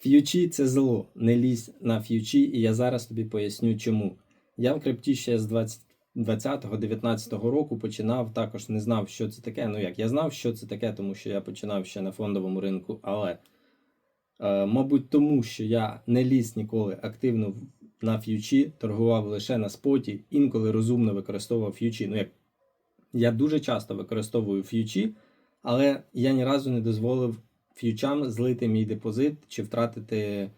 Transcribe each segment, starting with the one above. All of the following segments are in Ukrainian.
Ф'ючі це зло. Не лізь на ф'ючі, і я зараз тобі поясню чому. Я в крипті ще з 20-19 року починав, також не знав, що це таке. Ну як, я знав, що це таке, тому що я починав ще на фондовому ринку, але, е, мабуть, тому що я не ліз ніколи активно на ф'ючі, торгував лише на споті, інколи розумно використовував ф'ючі. Ну як, я дуже часто використовую ф'ючі, але я ні разу не дозволив ф'ючам злити мій депозит чи втратити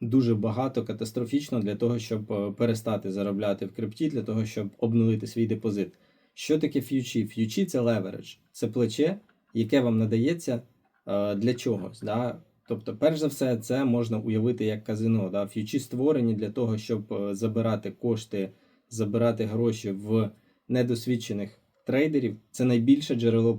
дуже багато катастрофічно для того, щоб е, перестати заробляти в крипті, для того, щоб обнулити свій депозит. Що таке ф'ючі? Ф'ючі це левередж, це плече, яке вам надається е, для чогось. Да? Тобто, перш за все, це можна уявити як казино. Да? Ф'ючі створені для того, щоб е, забирати кошти, забирати гроші в недосвідчених трейдерів. Це найбільше джерело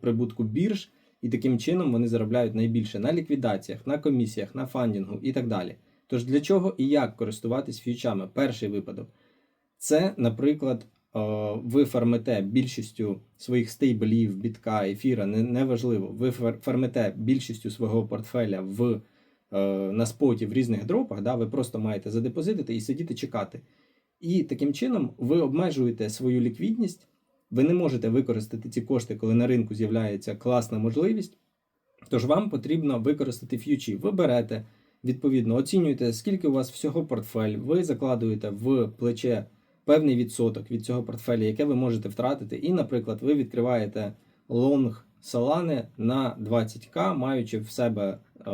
прибутку бірж, і таким чином вони заробляють найбільше на ліквідаціях, на комісіях, на фандінгу і так далі. Тож для чого і як користуватись ф'ючами? Перший випадок це, наприклад, е, ви фармите більшістю своїх стейблів, бітка, ефіра, неважливо. Ви фар- фармите більшістю свого портфеля в, е, на споті в різних дропах, да, ви просто маєте задепозитити і сидіти чекати. І таким чином ви обмежуєте свою ліквідність, ви не можете використати ці кошти, коли на ринку з'являється класна можливість. Тож вам потрібно використати ф'ючі. Ви берете, відповідно, оцінюєте, скільки у вас всього портфель, ви закладуєте в плече певний відсоток від цього портфеля, яке ви можете втратити. І, наприклад, ви відкриваєте лонг Solana на 20к, маючи в себе е,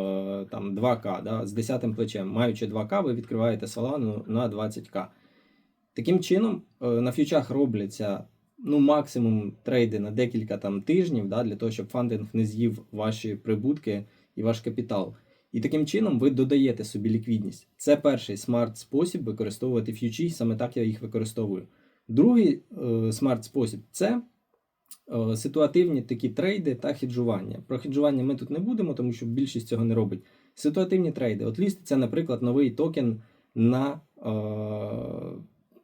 там 2к, да, з 10 плечем, маючи 2к, ви відкриваєте Solana на 20к. Таким чином, е, на ф'ючах робляться ну, максимум трейди на декілька там тижнів, да, для того, щоб фандинг не з'їв ваші прибутки і ваш капітал. І таким чином ви додаєте собі ліквідність. Це перший смарт спосіб використовувати ф'ючі, саме так я їх використовую. Другий е, смарт спосіб це е, ситуативні такі трейди та хеджування. Про хеджування ми тут не будемо, тому що більшість цього не робить. Ситуативні трейди. От ліститься, наприклад, новий токен на, е,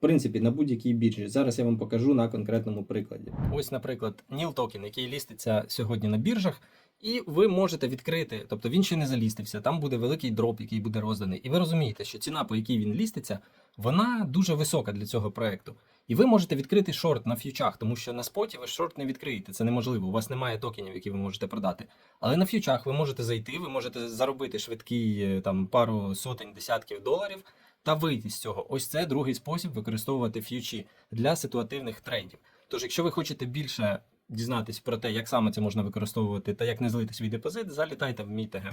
принципі, на будь-якій біржі. Зараз я вам покажу на конкретному прикладі. Ось, наприклад, NIL токен, який ліститься сьогодні на біржах. І ви можете відкрити, тобто він ще не залістився, там буде великий дроп, який буде розданий. І ви розумієте, що ціна, по якій він ліститься, вона дуже висока для цього проекту. І ви можете відкрити шорт на ф'ючах, тому що на споті ви шорт не відкриєте. Це неможливо. У вас немає токенів, які ви можете продати. Але на ф'ючах ви можете зайти, ви можете заробити швидкий е, там пару сотень десятків доларів та вийти з цього. Ось це другий спосіб використовувати ф'ючі для ситуативних трейдів. Тож, якщо ви хочете більше дізнатись про те, як саме це можна використовувати та як не злити свій депозит, залітайте в мій ТГ.